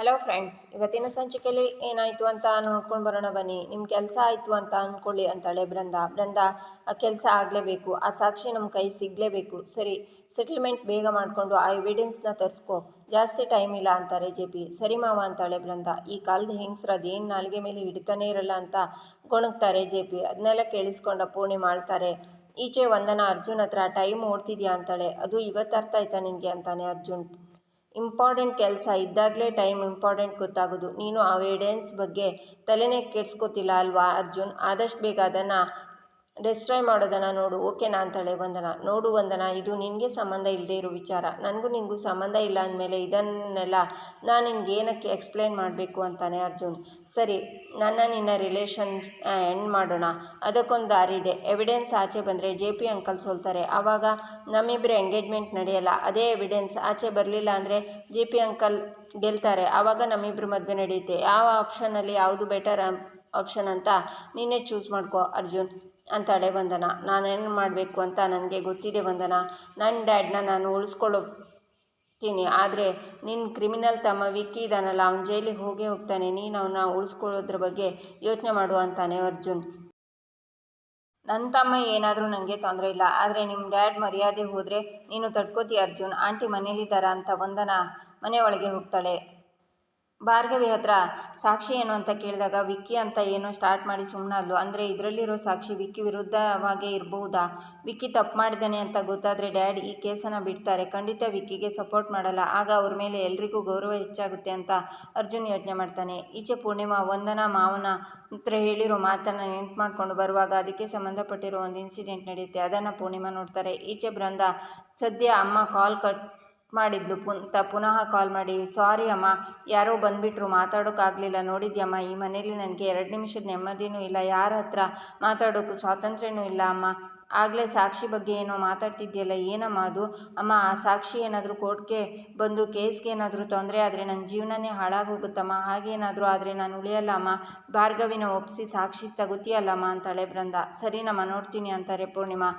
Hello friends ಇವತ್ತಿನ ಸಂಚಿಕೆಯಲ್ಲಿ ಏನಾಯಿತು ಅಂತ ನೋಡ್ಕೊಂಡು ಬರೋಣ ಬನ್ನಿ. ನಿಮ್ಮ ಕೆಲಸ ಆಯಿತು ಅಂತ ಅಂದ್ಕೊಳ್ಳಿ ಅಂತಾಳೆ ಬೃಂದ. ಬೃಂದ, ಆ ಕೆಲಸ ಆಗಲೇಬೇಕು. ಆ ಸಾಕ್ಷಿ ನಮ್ಮ ಕೈ ಸಿಗಲೇಬೇಕು. ಸರಿ ಸೆಟಲ್ಮೆಂಟ್ ಬೇಗ ಮಾಡಿಕೊಂಡು ಆ ಎವಿಡೆನ್ಸ್ನ ತರಿಸ್ಕೊ. ಜಾಸ್ತಿ ಟೈಮ್ ಇಲ್ಲ ಅಂತಾರೆ ಜೆ ಪಿ ಸರಿ ಮಾವ ಅಂತಾಳೆ ಬೃಂದ. ಈ ಕಾಲದ ಹೆಂಗಸ್ರು ಅದೇನು ನಾಲ್ಗೆ ಮೇಲೆ ಹಿಡಿತಾನೇ ಇರಲ್ಲ ಅಂತ ಗೊಣಗ್ತಾರೆ ಜೆ ಪಿ ಅದನ್ನೆಲ್ಲ ಕೇಳಿಸ್ಕೊಂಡು ಪೂರ್ಣಿ ಮಾಡ್ತಾರೆ. ಈಚೆ ವಂದನ ಅರ್ಜುನ್ ಹತ್ರ ಟೈಮ್ ಓಡ್ತಿದ್ಯಾ ಅಂತಾಳೆ. ಅದು ಇವತ್ತು ಅರ್ಥ ಆಯ್ತಾ ನಿನಗೆ ಅಂತಾನೆ ಅರ್ಜುನ್. ಇಂಪಾರ್ಟೆಂಟ್ ಕೆಲಸ ಇದ್ದಾಗಲೇ ಟೈಮ್ ಇಂಪಾರ್ಟೆಂಟ್ ಗೊತ್ತಾಗೋದು. ನೀನು ಆ ಬಗ್ಗೆ ತಲೆನೇ ಕೆಡ್ಸ್ಕೊತಿಲ್ಲ ಅಲ್ವಾ ಅರ್ಜುನ್? ಆದಷ್ಟು ಬೇಗ ಅದನ್ನು ಡಿಸ್ಟ್ರಾಯ್ ಮಾಡೋದನ್ನ ನೋಡು ಓಕೆನಾ ಅಂತಾಳೆ ವಂದನ ನೋಡು ವಂದನ ಇದು ನಿನಗೆ ಸಂಬಂಧ ಇಲ್ಲದೆ ಇರೋ ವಿಚಾರ. ನನಗೂ ನಿನಗೂ ಸಂಬಂಧ ಇಲ್ಲ ಅಂದಮೇಲೆ ಇದನ್ನೆಲ್ಲ ನಾನು ನಿನ್ಗೆ ಏನಕ್ಕೆ ಎಕ್ಸ್ಪ್ಲೇನ್ ಮಾಡಬೇಕು ಅಂತಾನೆ ಅರ್ಜುನ್. ಸರಿ, ನನ್ನ ನಿನ್ನ ರಿಲೇಷನ್ ಎಂಡ್ ಮಾಡೋಣ. ಅದಕ್ಕೊಂದು ದಾರಿ ಇದೆ. ಎವಿಡೆನ್ಸ್ ಆಚೆ ಬಂದರೆ ಜೆ ಪಿ ಅಂಕಲ್ ಸೋಲ್ತಾರೆ. ಆವಾಗ ನಮ್ಮಿಬ್ಬರ ಎಂಗೇಜ್ಮೆಂಟ್ ನಡೆಯಲ್ಲ. ಅದೇ ಎವಿಡೆನ್ಸ್ ಆಚೆ ಬರಲಿಲ್ಲ ಅಂದರೆ ಜೆ ಪಿ ಅಂಕಲ್ ಗೆಲ್ತಾರೆ. ಆವಾಗ ನಮ್ಮಿಬ್ಬರ ಮದುವೆ ನಡೆಯುತ್ತೆ ಯಾವ ಆಪ್ಷನಲ್ಲಿ ಯಾವುದು ಬೆಟರ್ ಆಪ್ಷನ್ ಅಂತ ನೀನೇ ಚೂಸ್ ಮಾಡ್ಕೋ ಅರ್ಜುನ್. ಅಂತಾಳೆ ವಂದನ ನಾನೇನು ಮಾಡಬೇಕು ಅಂತ ನನಗೆ ಗೊತ್ತಿದೆ ವಂದನ ನನ್ನ ಡ್ಯಾಡ್ನ ನಾನು ಉಳಿಸ್ಕೊಳ್ಳೋತೀನಿ ಆದರೆ ನಿನ್ನ ಕ್ರಿಮಿನಲ್ ತಮ್ಮ ವಿಕ್ಕಿ ಇದ್ದಾನಲ್ಲ ಅವನ ಜೈಲಿಗೆ ಹೋಗೇ ಹೋಗ್ತಾನೆ. ನೀನು ಅವನ್ನ ಉಳಿಸ್ಕೊಳ್ಳೋದ್ರ ಬಗ್ಗೆ ಯೋಚನೆ ಮಾಡು ಅಂತಾನೆ ಅರ್ಜುನ್. ನನ್ನ ತಮ್ಮ ಏನಾದರೂ ನನಗೆ ತೊಂದರೆ ಇಲ್ಲ. ಆದರೆ ನಿಮ್ಮ ಡ್ಯಾಡ್ ಮರ್ಯಾದೆ ಹೋದರೆ ನೀನು ತಡ್ಕೋತಿ ಅರ್ಜುನ್. ಆಂಟಿ ಮನೇಲಿದ್ದಾರಾ ಅಂತ ವಂದನ ಮನೆ ಒಳಗೆ ಹೋಗ್ತಾಳೆ. ಭಾರ್ಗವಿ ಹತ್ರ ಸಾಕ್ಷಿ ಏನು ಅಂತ ಕೇಳಿದಾಗ, ವಿಕ್ಕಿ ಅಂತ ಏನು ಸ್ಟಾರ್ಟ್ ಮಾಡಿ ಸುಮ್ಮನಲ್ಲು ಅಂದರೆ ಇದರಲ್ಲಿರೋ ಸಾಕ್ಷಿ ವಿಕ್ಕಿ ವಿರುದ್ಧವಾಗೇ ಇರಬಹುದಾ? ವಿಕ್ಕಿ ತಪ್ಪು ಮಾಡಿದ್ದಾನೆ ಅಂತ ಗೊತ್ತಾದರೆ ಡ್ಯಾಡ್ ಈ ಕೇಸನ್ನು ಬಿಡ್ತಾರೆ. ಖಂಡಿತ ವಿಕ್ಕಿಗೆ ಸಪೋರ್ಟ್ ಮಾಡಲ್ಲ. ಆಗ ಅವ್ರ ಮೇಲೆ ಎಲ್ರಿಗೂ ಗೌರವ ಹೆಚ್ಚಾಗುತ್ತೆ ಅಂತ ಅರ್ಜುನ್ ಯೋಚನೆ ಮಾಡ್ತಾನೆ. ಈಚೆ ಪೂರ್ಣಿಮಾ ವಂದನ ಮಾವನ ಹತ್ರ ಹೇಳಿರೋ ಮಾತನ್ನು ನೆನ್ಪು ಮಾಡ್ಕೊಂಡು ಬರುವಾಗ ಅದಕ್ಕೆ ಸಂಬಂಧಪಟ್ಟಿರೋ ಒಂದು ಇನ್ಸಿಡೆಂಟ್ ನಡೆಯುತ್ತೆ. ಅದನ್ನು ಪೂರ್ಣಿಮಾ ನೋಡ್ತಾರೆ. ಈಚೆ ಬೃಂದ, ಸದ್ಯ ಅಮ್ಮ ಕಾಲ್ ಕಟ್ ಮಾಡಿದ್ಲು. ಪುಂತ ಪುನಃ ಕಾಲ್ ಮಾಡಿ ಸಾರಿ ಅಮ್ಮ, ಯಾರೋ ಬಂದುಬಿಟ್ರು ಮಾತಾಡೋಕ್ಕಾಗಲಿಲ್ಲ ನೋಡಿದ್ಯಮ್ಮ, ಈ ಮನೇಲಿ ನನಗೆ ಎರಡು ನಿಮಿಷದ ನೆಮ್ಮದಿನೂ ಇಲ್ಲ. ಯಾರ ಹತ್ರ ಮಾತಾಡೋಕ್ಕೂ ಸ್ವಾತಂತ್ರ್ಯನೂ ಇಲ್ಲ ಅಮ್ಮ. ಆಗಲೇ ಸಾಕ್ಷಿ ಬಗ್ಗೆ ಏನೋ ಮಾತಾಡ್ತಿದ್ದೀಯಲ್ಲ ಏನಮ್ಮ ಅದು? ಅಮ್ಮ, ಆ ಸಾಕ್ಷಿ ಏನಾದರೂ ಕೋರ್ಟ್ಗೆ ಬಂದು ಕೇಸ್ಗೆ ಏನಾದರೂ ತೊಂದರೆ ಆದರೆ ನನ್ನ ಜೀವನನೇ ಹಾಳಾಗೋಗುತ್ತಮ್ಮ. ಹಾಗೇನಾದರೂ ಆದರೆ ನಾನು ಉಳಿಯಲ್ಲ ಅಮ್ಮ. ಭಾರ್ಗವಿನ ಒಪ್ಪಿಸಿ ಸಾಕ್ಷಿ ತಗೋತೀಯಲ್ಲಮ್ಮ ಅಂತಾಳೆ ಬೃಂದ. ಸರಿನಮ್ಮ ನೋಡ್ತೀನಿ ಅಂತಾರೆ ಪೂರ್ಣಿಮಾ.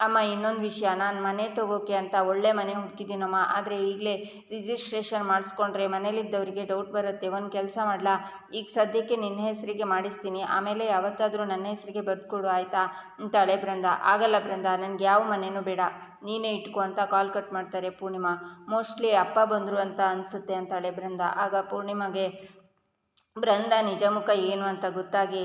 ಅಮ್ಮ, ಇನ್ನೊಂದು ವಿಷಯ. ನಾನು ಮನೆ ತಗೋಕೆ ಅಂತ ಒಳ್ಳೆ ಮನೆ ಹುಡುಕಿದ್ದೀನಮ್ಮ. ಆದರೆ ಈಗಲೇ ರಿಜಿಸ್ಟ್ರೇಷನ್ ಮಾಡಿಸ್ಕೊಂಡ್ರೆ ಮನೇಲಿದ್ದವರಿಗೆ ಡೌಟ್ ಬರುತ್ತೆ. ಒಂದು ಕೆಲಸ ಮಾಡಲಾ? ಈಗ ಸದ್ಯಕ್ಕೆ ನಿನ್ನ ಹೆಸರಿಗೆ ಮಾಡಿಸ್ತೀನಿ. ಆಮೇಲೆ ಯಾವತ್ತಾದರೂ ನನ್ನ ಹೆಸರಿಗೆ ಬರೆದುಕೊಡು, ಆಯಿತಾ? ಅಂತಾಳೆ ಬೃಂದ. ಆಗಲ್ಲ ಬೃಂದ, ನನಗೆ ಯಾವ ಮನೆಯೂ ಬೇಡ. ನೀನೇ ಇಟ್ಕೊ ಅಂತ ಕಾಲ್ ಕಟ್ ಮಾಡ್ತಾರೆ ಪೂರ್ಣಿಮಾ. ಮೋಸ್ಟ್ಲಿ ಅಪ್ಪ ಬಂದರು ಅಂತ ಅನಿಸುತ್ತೆ ಅಂತಾಳೆ ಬೃಂದ. ಆಗ ಪೂರ್ಣಿಮಾಗೆ, ಬೃಂದ, ನಿಜ ಮುಖ ಏನು ಅಂತ ಗೊತ್ತಾಗಿ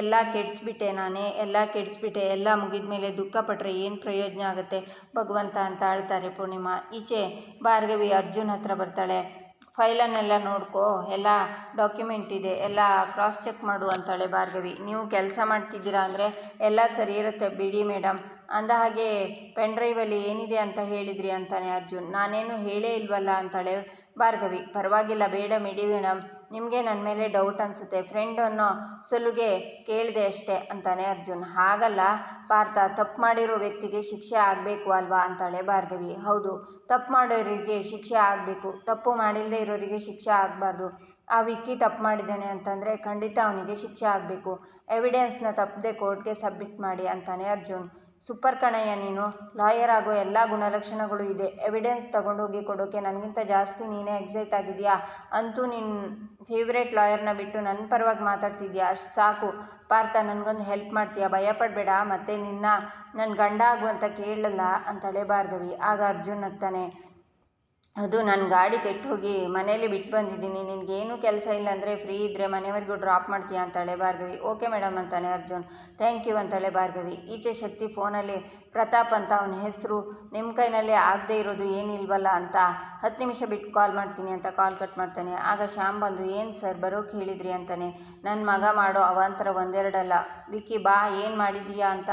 ಎಲ್ಲ ಕೆಡಿಸ್ಬಿಟ್ಟೆ ನಾನೇ, ಎಲ್ಲ ಕೆಡಿಸ್ಬಿಟ್ಟೆ, ಎಲ್ಲ ಮುಗಿದ ಮೇಲೆ ದುಃಖ ಪಟ್ಟರೆ ಏನು ಪ್ರಯೋಜನ ಆಗುತ್ತೆ? ಭಗವಂತ ಅಂತ ಆಳ್ತಾರೆ ಪೂರ್ಣಿಮಾ. ಈಚೆ ಭಾರ್ಗವಿ ಅರ್ಜುನ್ ಹತ್ರ ಬರ್ತಾಳೆ. ಫೈಲನ್ನೆಲ್ಲ ನೋಡ್ಕೋ, ಎಲ್ಲ ಡಾಕ್ಯುಮೆಂಟ್ ಇದೆ, ಎಲ್ಲ ಕ್ರಾಸ್ ಚೆಕ್ ಮಾಡು ಅಂತಾಳೆ ಭಾರ್ಗವಿ. ನೀವು ಕೆಲಸ ಮಾಡ್ತಿದ್ದೀರಾ ಅಂದರೆ ಎಲ್ಲ ಸರಿ ಇರುತ್ತೆ ಬಿಡಿ ಮೇಡಮ್ ಅಂದ ಹಾಗೆ ಪೆನ್ ಡ್ರೈವಲ್ಲಿ ಏನಿದೆ ಅಂತ ಹೇಳಿದ್ರಿ ಅಂತಾನೆ ಅರ್ಜುನ್. ನಾನೇನು ಹೇಳೇ ಇಲ್ವಲ್ಲ ಅಂತಾಳೆ ಭಾರ್ಗವಿ. ಪರವಾಗಿಲ್ಲ, ಬೇಡ ಮಿಡಿ. ಮೇಡಮ್ ನಿಮಗೆ ನನ್ನ ಮೇಲೆ ಡೌಟ್ ಅನಿಸುತ್ತೆ. ಫ್ರೆಂಡ್ ಅನ್ನೋ ಸಲುಗೆ ಕೇಳಿದೆ ಅಷ್ಟೇ ಅಂತಾನೆ ಅರ್ಜುನ್. ಹಾಗಲ್ಲ, ಪಾರ್ಥ, ತಪ್ಪು ಮಾಡಿರೋ ವ್ಯಕ್ತಿಗೆ ಶಿಕ್ಷೆ ಆಗಬೇಕು ಅಲ್ವಾ ಅಂತಾಳೆ ಭಾರ್ಗವಿ. ಹೌದು, ತಪ್ಪು ಮಾಡೋರಿಗೆ ಶಿಕ್ಷೆ ಆಗಬೇಕು. ತಪ್ಪು ಮಾಡಿಲ್ಲದೆ ಇರೋರಿಗೆ ಶಿಕ್ಷೆ ಆಗಬಾರ್ದು. ಆ ವಿಕ್ಕಿ ತಪ್ಪು ಮಾಡಿದ್ದಾನೆ ಅಂತಂದರೆ ಖಂಡಿತ ಅವನಿಗೆ ಶಿಕ್ಷೆ ಆಗಬೇಕು. ಎವಿಡೆನ್ಸ್ನ ತಪ್ಪದೆ ಕೋರ್ಟ್ಗೆ ಸಬ್ಮಿಟ್ ಮಾಡಿ ಅಂತಾನೆ ಅರ್ಜುನ್. ಸೂಪರ್ ಕಣಯ್ಯ ನೀನು. ಲಾಯರ್ ಆಗೋ ಎಲ್ಲ ಗುಣಲಕ್ಷಣಗಳು ಇದೆ. ಎವಿಡೆನ್ಸ್ ತಗೊಂಡೋಗಿ ಕೊಡೋಕೆ ನನಗಿಂತ ಜಾಸ್ತಿ ನೀನೇ ಎಕ್ಸೈಟ್ ಆಗಿದೆಯಾ ಅಂತೂ ನಿನ್ನ ಫೇವ್ರೇಟ್ ಲಾಯರ್ನ ಬಿಟ್ಟು ನನ್ನ ಪರವಾಗಿ ಮಾತಾಡ್ತಿದ್ಯಾ ಅಷ್ಟು ಸಾಕು. ಪಾರ್ಥ, ನನಗೊಂದು ಹೆಲ್ಪ್ ಮಾಡ್ತೀಯಾ? ಭಯಪಡಬೇಡ. ಮತ್ತು ನಿನ್ನ ನನ್ನ ಗಂಡ ಆಗು ಅಂತ ಕೇಳಲ್ಲ ಅಂತಳೆ ಭಾರ್ಗವಿ ಆಗ ಅರ್ಜುನ್ ನಗ್ತಾನೆ. ಅದು ನನ್ನ ಗಾಡಿ ಕೆಟ್ಟು ಹೋಗಿ ಮನೇಲಿ ಬಿಟ್ಟು ಬಂದಿದ್ದೀನಿ. ನಿನಗೇನು ಕೆಲಸ ಇಲ್ಲ ಅಂದರೆ ಫ್ರೀ ಇದ್ದರೆ ಮನೆವರೆಗೂ ಡ್ರಾಪ್ ಮಾಡ್ತೀಯಾ ಅಂತಾಳೆ ಭಾರ್ಗವಿ. ಓಕೆ ಮೇಡಮ್ ಅಂತಾನೆ ಅರ್ಜುನ್. ಥ್ಯಾಂಕ್ ಯು ಅಂತಾಳೆ ಭಾರ್ಗವಿ. ಈಚೆ ಶಕ್ತಿ ಫೋನಲ್ಲಿ ಪ್ರತಾಪ್ ಅಂತ ಅವನ ಹೆಸರು. ನಿಮ್ಮ ಕೈನಲ್ಲಿ ಆಗದೇ ಇರೋದು ಏನಿಲ್ವಲ್ಲ ಅಂತ ಹತ್ತು ನಿಮಿಷ ಬಿಟ್ಟು ಕಾಲ್ ಮಾಡ್ತೀನಿ ಅಂತ ಕಾಲ್ ಕಟ್ ಮಾಡ್ತಾನೆ. ಆಗ ಶ್ಯಾಮ್ ಬಂದು, ಏನು ಸರ್ ಬರೋಕೆ ಹೇಳಿದ್ರಿ? ಅಂತಾನೆ. ನನ್ನ ಮಗ ಮಾಡೋ ಅವಾಂತರ ಒಂದೆರಡಲ್ಲ. ವಿಕ್ಕಿ ಬಾ, ಏನು ಮಾಡಿದೀಯಾ? ಅಂತ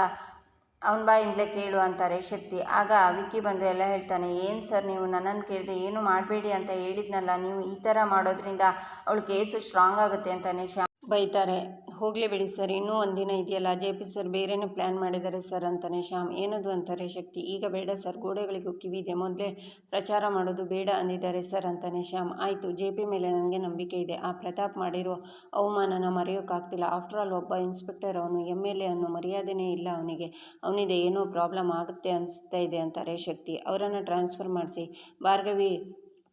ಅವನ ಬಾಯಿಂದಲೇ ಕೇಳು ಅಂತಾರೆ ಶಕ್ತಿ. ಆಗ ವಿಕ್ಕಿ ಬಂದು ಎಲ್ಲ ಹೇಳ್ತಾನೆ, ಏನು ಸರ್ ನೀವು ನನ್ನನ್ನು ಕೇಳಿದೆ ಏನು ಮಾಡಬೇಡಿ ಅಂತ ಹೇಳಿದ್ನಲ್ಲ, ನೀವು ಈ ಥರ ಮಾಡೋದ್ರಿಂದ ಅವಳು ಕೇಸು ಸ್ಟ್ರಾಂಗ್ ಆಗುತ್ತೆ ಅಂತಾನೆ ಶ್ಯಾಮ್. ಬೈತಾರೆ. ಹೋಗಲಿ ಬಿಡಿ ಸರ್, ಇನ್ನೂ ಒಂದಿನ ಇದೆಯಲ್ಲ, ಜೆ ಪಿ ಸರ್ ಬೇರೆನೇ ಪ್ಲ್ಯಾನ್ ಮಾಡಿದ್ದಾರೆ ಸರ್ ಅಂತಾನೆ ಶ್ಯಾಮ್. ಏನದು ಅಂತಾರೆ ಶಕ್ತಿ? ಈಗ ಬೇಡ ಸರ್, ಗೋಡೆಗಳಿಗೂ ಕಿವಿದೆ ಮೊದಲೇ ಪ್ರಚಾರ ಮಾಡೋದು ಬೇಡ ಅಂದಿದ್ದಾರೆ ಸರ್ ಅಂತಾನೆ ಶ್ಯಾಮ್. ಆಯಿತು, ಜೆ ಪಿ ಮೇಲೆ ನನಗೆ ನಂಬಿಕೆ ಇದೆ. ಆ ಪ್ರತಾಪ್ ಮಾಡಿರೋ ಅವಮಾನನ ಮರೆಯೋಕ್ಕಾಗ್ತಿಲ್ಲ ಆಫ್ಟರ್ ಆಲ್ ಒಬ್ಬ ಇನ್ಸ್ಪೆಕ್ಟರ್ ಅವನು ಎಂ ಎಲ್ ಎ ಅನ್ನೋ ಮರ್ಯಾದೆನೇ ಇಲ್ಲ ಅವನಿಗೆ. ಅವನಿದೆ ಏನೋ ಪ್ರಾಬ್ಲಮ್ ಆಗುತ್ತೆ ಅನಿಸ್ತಾ ಇದೆ ಅಂತಾರೆ ಶಕ್ತಿ. ಅವರನ್ನು ಟ್ರಾನ್ಸ್ಫರ್ ಮಾಡಿಸಿ. ಭಾರ್ಗವಿ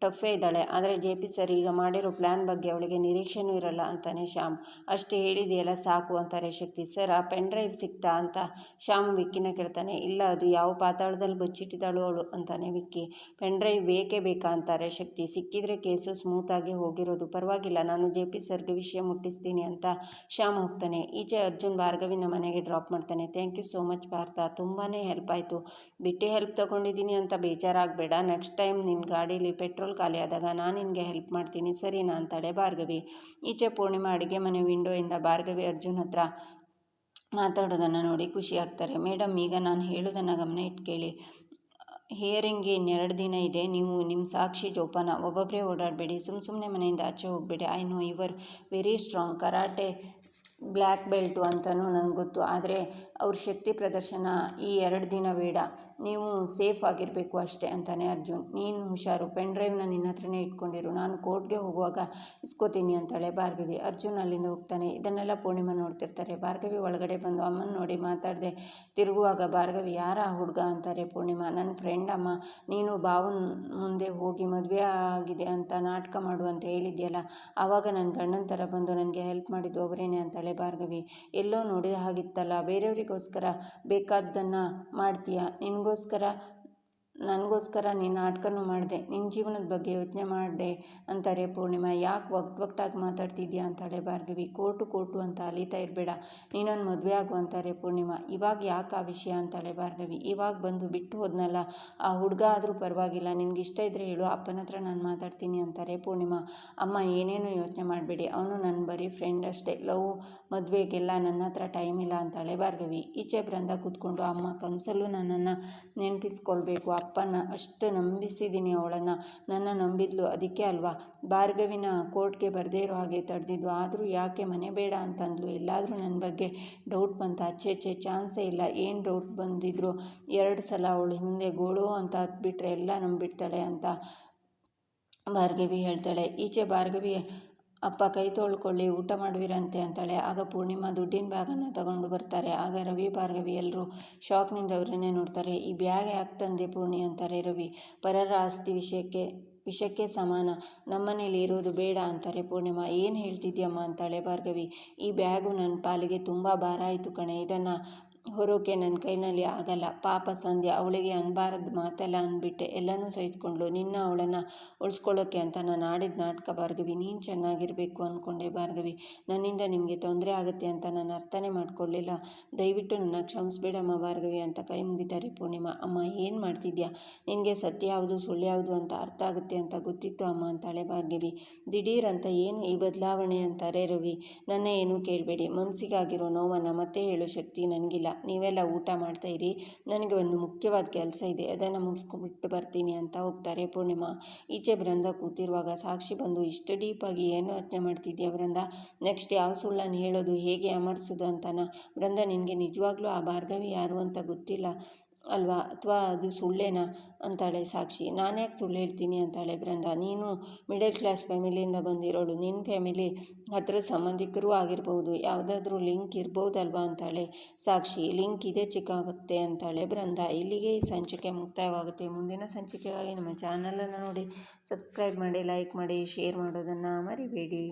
ಟಫೇ ಇದ್ದಾಳೆ. ಆದರೆ ಜೆ ಪಿ ಸರ್, ಈಗ ಮಾಡಿರೋ ಪ್ಲ್ಯಾನ್ ಬಗ್ಗೆ ಅವಳಿಗೆ ನಿರೀಕ್ಷೆನೂ ಇರಲ್ಲ ಅಂತಾನೆ ಶ್ಯಾಮ್. ಅಷ್ಟು ಹೇಳಿದೆಯಲ್ಲ ಸಾಕು ಅಂತಾರೆ ಶಕ್ತಿ. ಸರ್, ಆ ಪೆನ್ ಡ್ರೈವ್ ಸಿಕ್ತಾ ಅಂತ ಶ್ಯಾಮ್ ವಿಕ್ಕಿನ ಕೇಳ್ತಾನೆ. ಇಲ್ಲ, ಅದು ಯಾವ ಪಾತಾಳದಲ್ಲಿ ಬಚ್ಚಿಟ್ಟಿದ್ದಾಳು ಅವಳು ಅಂತಾನೆ ವಿಕ್ಕಿ. ಪೆನ್ ಡ್ರೈವ್ ಬೇಕೇ ಬೇಕಾ ಅಂತಾರೆ ಶಕ್ತಿ. ಸಿಕ್ಕಿದ್ರೆ ಕೇಸು ಸ್ಮೂತಾಗಿ ಹೋಗಿರೋದು. ಪರವಾಗಿಲ್ಲ, ನಾನು ಜೆ ಪಿ ಸರ್ಗೆ ವಿಷಯ ಮುಟ್ಟಿಸ್ತೀನಿ ಅಂತ ಶ್ಯಾಮ್ ಹೋಗ್ತಾನೆ. ಈಚೆ ಅರ್ಜುನ್ ಭಾರ್ಗವಿನ ಮನೆಗೆ ಡ್ರಾಪ್ ಮಾಡ್ತಾನೆ. Thank you so much Bharat ತುಂಬಾ ಹೆಲ್ಪ್ ಆಯಿತು. ಬಿಟ್ಟು ಹೆಲ್ಪ್ ತೊಗೊಂಡಿದ್ದೀನಿ ಅಂತ ಬೇಜಾರಾಗಬೇಡ. ನೆಕ್ಸ್ಟ್ ಟೈಮ್ ನಿನ್ನ ಗಾಡೀಲಿ ಪೆಟ್ರೋಲ್ ಖಾಲಿ ಆದಾಗ ನಾನು ನಿನಗೆ ಹೆಲ್ಪ್ ಮಾಡ್ತೀನಿ. ಸರಿನಾ ಅಂತಾಳೆ ಭಾರ್ಗವಿ. ಈಚೆ ಪೂರ್ಣಿಮಾ ಅಡುಗೆ ಮನೆ ವಿಂಡೋಯಿಂದ ಭಾರ್ಗವಿ ಅರ್ಜುನ್ ಹತ್ರ ಮಾತಾಡೋದನ್ನು ನೋಡಿ ಖುಷಿ ಆಗ್ತಾರೆ. ಮೇಡಮ್, ಈಗ ನಾನು ಹೇಳೋದನ್ನು ಗಮನ ಇಟ್ಕೇಳಿ ಕೇಳಿ. ಹಿಯರಿಂಗ್ಗೆ ಇನ್ನೆರಡು ದಿನ ಇದೆ. ನೀವು ನಿಮ್ಮ ಸಾಕ್ಷಿ ಜೋಪಾನ ಒಬ್ಬೊಬ್ಬರೇ ಓಡಾಡಬೇಡಿ. ಸುಮ್ಮ ಸುಮ್ಮನೆ ಮನೆಯಿಂದ ಆಚೆ ಹೋಗಬೇಡಿ. I know your very strong karate black belt ಅಂತಲೂ ನನಗೆ ಗೊತ್ತು. ಆದರೆ ಅವ್ರ ಶಕ್ತಿ ಪ್ರದರ್ಶನ ಈ ಎರಡು ದಿನ ಬೇಡ. ನೀವು ಸೇಫ್ ಆಗಿರಬೇಕು ಅಷ್ಟೇ ಅಂತಾನೆ ಅರ್ಜುನ್. ನೀನು ಹುಷಾರು. ಪೆನ್ ಡ್ರೈವ್ನ ನಿನ್ನ ಹತ್ರನೇ ಇಟ್ಕೊಂಡಿರು. ನಾನು ಕೋರ್ಟ್ಗೆ ಹೋಗುವಾಗ ಇಸ್ಕೋತೀನಿ ಅಂತಾಳೆ ಭಾರ್ಗವಿ. ಅರ್ಜುನ್ ಅಲ್ಲಿಂದ ಹೋಗ್ತಾನೆ. ಇದನ್ನೆಲ್ಲ ಪೂರ್ಣಿಮಾ ನೋಡ್ತಿರ್ತಾರೆ. ಭಾರ್ಗವಿ ಒಳಗಡೆ ಬಂದು ಅಮ್ಮನ ನೋಡಿ ಮಾತಾಡದೆ ತಿರುಗುವಾಗ, ಭಾರ್ಗವಿ, ಯಾರ ಹುಡುಗ? ಅಂತಾರೆ ಪೂರ್ಣಿಮಾ. ನನ್ನ ಫ್ರೆಂಡ್ ಅಮ್ಮ, ನೀನು ಬಾವನ ಮುಂದೆ ಹೋಗಿ ಮದುವೆ ಆಗಿದೆ ಅಂತ ನಾಟಕ ಮಾಡು ಅಂತ ಹೇಳಿದ್ಯಲ್ಲ, ಆವಾಗ ನನ್ನ ಗಂಡನ ಥರ ಬಂದು ನನಗೆ ಹೆಲ್ಪ್ ಮಾಡಿದ್ದು ಅವರೇನೆ ಅಂತಾಳೆ ಭಾರ್ಗವಿ. ಎಲ್ಲೋ ನೋಡಿದ ಹಾಗಿತ್ತಲ್ಲ, ಬೇರೆಯವರಿಗೋಸ್ಕರ ಬೇಕಾದ್ದನ್ನು ಮಾಡ್ತೀಯ? ನಿನಗೋಸ್ಕರ ನನಗೋಸ್ಕರ ನೀನು ನಾಟಕನೂ ಮಾಡಿದೆ ನಿನ್ನ ಜೀವನದ ಬಗ್ಗೆ ಯೋಚನೆ ಮಾಡಿದೆ ಅಂತಾರೆ ಪೂರ್ಣಿಮಾ. ಯಾಕೆ ಒಗ್ಟ್ ಒಗ್ಟಾಗಿ ಮಾತಾಡ್ತಿದ್ಯಾ ಅಂತಾಳೆ ಭಾರ್ಗವಿ. ಕೋರ್ಟು ಕೋರ್ಟು ಅಂತ ಅಲಿತಾ ಇರಬೇಡ, ನೀನೊಂದು ಮದುವೆ ಆಗು ಅಂತಾರೆ ಪೂರ್ಣಿಮಾ. ಇವಾಗ ಯಾಕೆ ಆ ವಿಷಯ ಅಂತಾಳೆ ಭಾರ್ಗವಿ. ಇವಾಗ ಬಂದು ಬಿಟ್ಟು ಹೋದ್ನಲ್ಲ, ಆ ಹುಡುಗ ಆದರೂ ಪರವಾಗಿಲ್ಲ ನಿನ್ಗೆ ಇಷ್ಟ ಇದ್ದರೆ ಹೇಳು, ಅಪ್ಪನ ಹತ್ರ ನಾನು ಮಾತಾಡ್ತೀನಿ ಅಂತಾರೆ ಪೂರ್ಣಿಮಾ. ಅಮ್ಮ, ಏನೇನು ಯೋಚನೆ ಮಾಡಬೇಡಿ, ಅವನು ನನ್ನ ಬರೀ ಫ್ರೆಂಡ್ ಅಷ್ಟೇ. ಲವ್ ಮದುವೆಗೆಲ್ಲ ನನ್ನ ಹತ್ರ ಟೈಮ್ ಇಲ್ಲ ಅಂತಾಳೆ ಭಾರ್ಗವಿ. ಈಚೆ ಬ್ರಂದ ಕೂತ್ಕೊಂಡು ಅಮ್ಮ ಕನಸಲ್ಲೂ ನನ್ನನ್ನು ನೆನಪಿಸ್ಕೊಳ್ಬೇಕು ಅಪ್ಪನ ಅಷ್ಟು ನಂಬಿಸಿದ್ದೀನಿ ಅವಳನ್ನು. ನನ್ನ ನಂಬಿದ್ಲು ಅದಕ್ಕೆ ಅಲ್ವಾ? ಭಾರ್ಗವಿನ ಕೋರ್ಟ್ಗೆ ಬರದೇ ಇರೋ ಹಾಗೆ ತಡೆದಿದ್ದು. ಆದರೂ ಯಾಕೆ ಮನೆ ಬೇಡ ಅಂತಂದ್ಲು. ಎಲ್ಲಾದರೂ ನನ್ನ ಬಗ್ಗೆ ಡೌಟ್ ಬಂತ? ಛೇ ಛೇ, ಚಾನ್ಸೇ ಇಲ್ಲ. ಏನು ಡೌಟ್ ಬಂದಿದ್ರು? ಎರಡು ಸಲ ಅವಳು ಹಿಂದೆ ಗೋಳು ಅಂತ ಹತ್ಬಿಟ್ರೆ ಎಲ್ಲ ನಂಬಿಡ್ತಾಳೆ ಅಂತ ಭಾರ್ಗವಿ ಹೇಳ್ತಾಳೆ. ಈಚೆ ಭಾರ್ಗವಿ ಅಪ್ಪ ಕೈ ತೊಳ್ಕೊಳ್ಳಿ, ಊಟ ಮಾಡುವಿರಂತೆ ಅಂತಾಳೆ. ಆಗ ಪೂರ್ಣಿಮಾ ದುಡ್ಡಿನ ಬ್ಯಾಗನ್ನು ತಗೊಂಡು ಬರ್ತಾರೆ. ಆಗ ರವಿ, ಭಾರ್ಗವಿ ಎಲ್ಲರೂ ಶಾಕ್ನಿಂದ ಅವರನ್ನೇ ನೋಡ್ತಾರೆ. ಈ ಬ್ಯಾಗ್ ಯಾಕೆ ತಂದೆ ಪೂರ್ಣಿ ಅಂತಾರೆ ರವಿ. ಪರರ ಆಸ್ತಿ ವಿಷಯಕ್ಕೆ, ವಿಷಕ್ಕೆ ಸಮಾನ. ನಮ್ಮನೇಲಿ ಇರೋದು ಬೇಡ ಅಂತಾರೆ ಪೂರ್ಣಿಮಾ. ಏನು ಹೇಳ್ತಿದ್ಯಮ್ಮ ಅಂತಾಳೆ ಭಾರ್ಗವಿ. ಈ ಬ್ಯಾಗು ನನ್ನ ಪಾಲಿಗೆ ತುಂಬ ಭಾರ ಆಯಿತು ಕಣೆ. ಇದನ್ನು ಹೊರೋಕೆ ನನ್ನ ಕೈನಲ್ಲಿ ಆಗಲ್ಲ. ಪಾಪ ಸಂಧ್ಯಾ, ಅವಳಿಗೆ ಅನ್ಬಾರದು ಮಾತೆಲ್ಲ ಅಂದ್ಬಿಟ್ಟೆ ಎಲ್ಲನೂ ಸಹಿಸ್ಕೊಂಡ್ಳು ನಿನ್ನ ಅವಳನ್ನು ಉಳಿಸ್ಕೊಳ್ಳೋಕೆ ಅಂತ ನಾನು ಆಡಿದ ನಾಟಕ ಭಾರ್ಗವಿ, ನೀನು ಚೆನ್ನಾಗಿರಬೇಕು ಅಂದ್ಕೊಂಡೆ ಭಾರ್ಗವಿ. ನನ್ನಿಂದ ನಿಮಗೆ ತೊಂದರೆ ಆಗುತ್ತೆ ಅಂತ ನಾನು ಅರ್ಥನೇ ಮಾಡ್ಕೊಳ್ಳಿಲ್ಲ ದಯವಿಟ್ಟು ನನ್ನ ಕ್ಷಮಿಸ್ಬೇಡಮ್ಮ ಭಾರ್ಗವಿ ಅಂತ ಕೈ ಮುಗಿತಾರೆ ಪೂರ್ಣಿಮಾ. ಅಮ್ಮ, ಏನು ಮಾಡ್ತಿದ್ಯಾ? ನಿನಗೆ ಸತ್ಯ ಯಾವುದು, ಸುಳ್ಳು ಯಾವುದು ಅಂತ ಅರ್ಥ ಆಗುತ್ತೆ ಅಂತ ಗೊತ್ತಿತ್ತು ಅಮ್ಮ ಅಂತಾಳೆ ಭಾರ್ಗವಿ. ದಿಢೀರ್ ಅಂತ ಏನು ಈ ಬದಲಾವಣೆ ಅಂತಾರೆ ರವಿ? ನನ್ನ ಏನೂ ಕೇಳಬೇಡಿ. ಮನಸ್ಸಿಗಾಗಿರೋ ನೋವನ್ನು ಮತ್ತೆ ಹೇಳೋ ಶಕ್ತಿ ನನಗಿಲ್ಲ. ನೀವೆಲ್ಲ ಊಟ ಮಾಡ್ತಾ ಇರಿ. ನನಗೆ ಒಂದು ಮುಖ್ಯವಾದ ಕೆಲಸ ಇದೆ. ಅದನ್ನು ಮುಗಿಸ್ಕೊಂಡ್ಬಿಟ್ಟು ಬರ್ತೀನಿ ಅಂತ ಹೋಗ್ತಾರೆ ಪೂರ್ಣಿಮಾ. ಈಚೆ ಬೃಂದ ಕೂತಿರುವಾಗ ಸಾಕ್ಷಿ ಬಂದು, ಇಷ್ಟು ಡೀಪಾಗಿ ಏನು ಯೋಚನೆ ಮಾಡ್ತಿದ್ಯಾ ಬೃಂದ ನೆಕ್ಸ್ಟ್ ಯಾವ ಸುಳ್ಳನ್ನು ಹೇಳೋದು, ಹೇಗೆ ಅಮರ್ಸೋದು ಅಂತಾನ? ಬೃಂದ ನಿನಗೆ ನಿಜವಾಗ್ಲೂ ಆ ಭಾರ್ಗವಿ ಯಾರು ಅಂತ ಗೊತ್ತಿಲ್ಲ. ಅಲ್ವಾ? ಅಥವಾ ಅದು ಸುಳ್ಳೇನಾ? ಅಂತಾಳೆ ಸಾಕ್ಷಿ. ನಾನು ಯಾಕೆ ಸುಳ್ಳು ಹೇಳ್ತೀನಿ ಅಂತಾಳೆ ಬೃಂದ. ನೀನು ಮಿಡಲ್ ಕ್ಲಾಸ್ ಫ್ಯಾಮಿಲಿಯಿಂದ ಬಂದಿರೋಳು. ನಿನ್ನ ಫ್ಯಾಮಿಲಿ ಹತ್ರ ಸಂಬಂಧಿಕರೂ ಆಗಿರ್ಬೋದು. ಯಾವುದಾದ್ರೂ ಲಿಂಕ್ ಇರ್ಬೋದಲ್ವಾ? ಅಂತಾಳೆ ಸಾಕ್ಷಿ. ಲಿಂಕ್ ಇದೆ ಚಿಕ್ಕಾಗುತ್ತೆ ಅಂತಾಳೆ ಬೃಂದ. ಇಲ್ಲಿಗೆ ಸಂಚಿಕೆ ಮುಕ್ತಾಯವಾಗುತ್ತೆ. ಮುಂದಿನ ಸಂಚಿಕೆಗಾಗಿ ನಮ್ಮ ಚಾನಲನ್ನು ನೋಡಿ. ಸಬ್ಸ್ಕ್ರೈಬ್ ಮಾಡಿ ಲೈಕ್ ಮಾಡಿ ಶೇರ್ ಮಾಡೋದನ್ನು ಮರಿಬೇಡಿ.